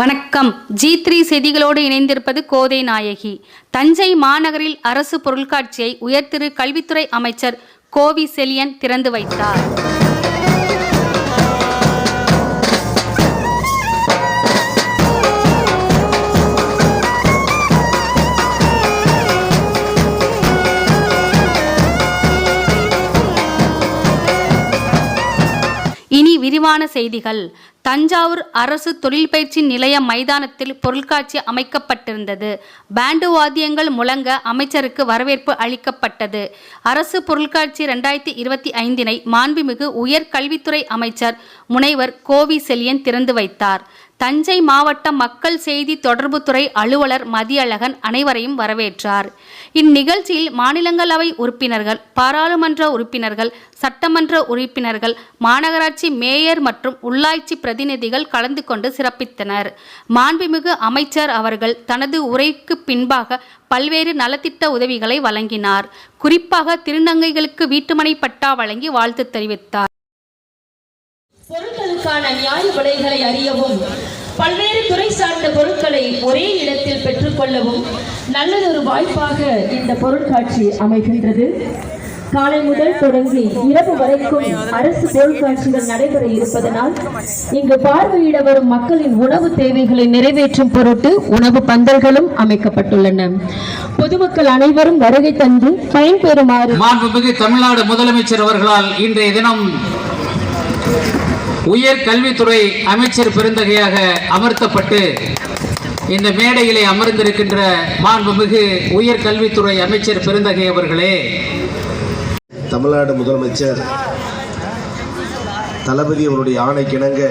வணக்கம். G three செய்திகளோடு இணைந்திருப்பது கோதை நாயகி. தஞ்சை மாநகரில் அரசு பொருட்காட்சியை உயர்திரு கல்வித்துறை அமைச்சர் கோவி செலியன் திறந்து வைத்தார். இனி விரிவான செய்திகள். தஞ்சாவூர் அரசு தொழில் பயிற்சி நிலைய மைதானத்தில் பொருட்காட்சி அமைக்கப்பட்டிருந்தது. பேண்டு வாத்தியங்கள் முழங்க அமைச்சருக்கு வரவேற்பு அளிக்கப்பட்டது. அரசு பொருட்காட்சி ரெண்டாயிரத்தி இருபத்தி ஐந்தினை மாண்புமிகு உயர்கல்வித்துறை அமைச்சர் முனைவர் கோவி செலியன் திறந்து வைத்தார். தஞ்சை மாவட்ட மக்கள் செய்தி தொடர்புத்துறை அலுவலர் மதியழகன் அனைவரையும் வரவேற்றார். இந்நிகழ்ச்சியில் மாநிலங்களவை உறுப்பினர்கள் பாராளுமன்ற உறுப்பினர்கள் சட்டமன்ற உறுப்பினர்கள் மாநகராட்சி மேயர் மற்றும் உள்ளாட்சி பிரதிநிதிகள் கலந்து கொண்டு சிறப்பித்தனர். மாண்புமிகு அமைச்சர் அவர்கள் தனது உரைக்கு பின்பாக பல்வேறு நலத்திட்ட உதவிகளை வழங்கினார். குறிப்பாக திருநங்கைகளுக்கு வீட்டுமனை பட்டா வழங்கி வாழ்த்து தெரிவித்தார். பொருட்களுக்கான நியாய விலைகளை அறியவும் பல்வேறு துறை சார்ந்த பொருட்களை ஒரே இடத்தில் பெற்றுக்கொள்ளவும் நல்லதொரு வாய்ப்பாக இந்த பொருட்காட்சி அமைகின்றது. காலை முதல் தொடங்கி இரவு வரைக்கும் அரசு பொருட்காட்சிகள் நடைபெற இருப்பதனால் இங்கு பார்வையிட வரும் மக்களின் உணவு தேவைகளை நிறைவேற்றும் பொருட்டு உணவு பந்தல்களும் அமைக்கப்பட்டுள்ளன. பொதுமக்கள் அனைவரும் வருகை தந்து பயன்பெறுமாறு மாண்புமிகு தமிழ்நாடு முதலமைச்சர் அவர்களால் இன்றைய தினம் உயர் கல்வித்துறை அமைச்சர் பெருந்தகையாக அமர்த்தப்பட்டு இந்த மேடையிலே அமர்ந்திருக்கின்ற மாண்புமிகு உயர் கல்வித்துறை அமைச்சர் பெருந்தகை அவர்களே. தமிழ்நாடு முதலமைச்சர் தளபதி அவருடைய ஆணைக்கிணங்க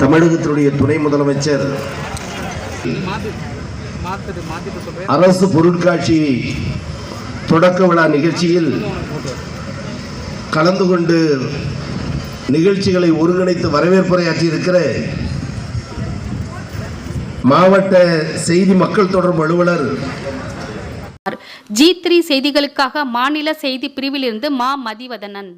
தமிழகத்தினுடைய துணை முதலமைச்சர் அரசு பொருட்காட்சி தொடக்க விழா நிகழ்ச்சியில் கலந்து கொண்டு நிகழ்ச்சிகளை ஒருங்கிணைத்து வரவேற்புரையாற்றி இருக்கிற மாவட்ட செய்தி மக்கள் தொடர்பு அலுவலர் ஜி த்ரீ செய்திகளுக்காக மாநில செய்தி பிரிவிலிருந்து மா மதிவதனன்.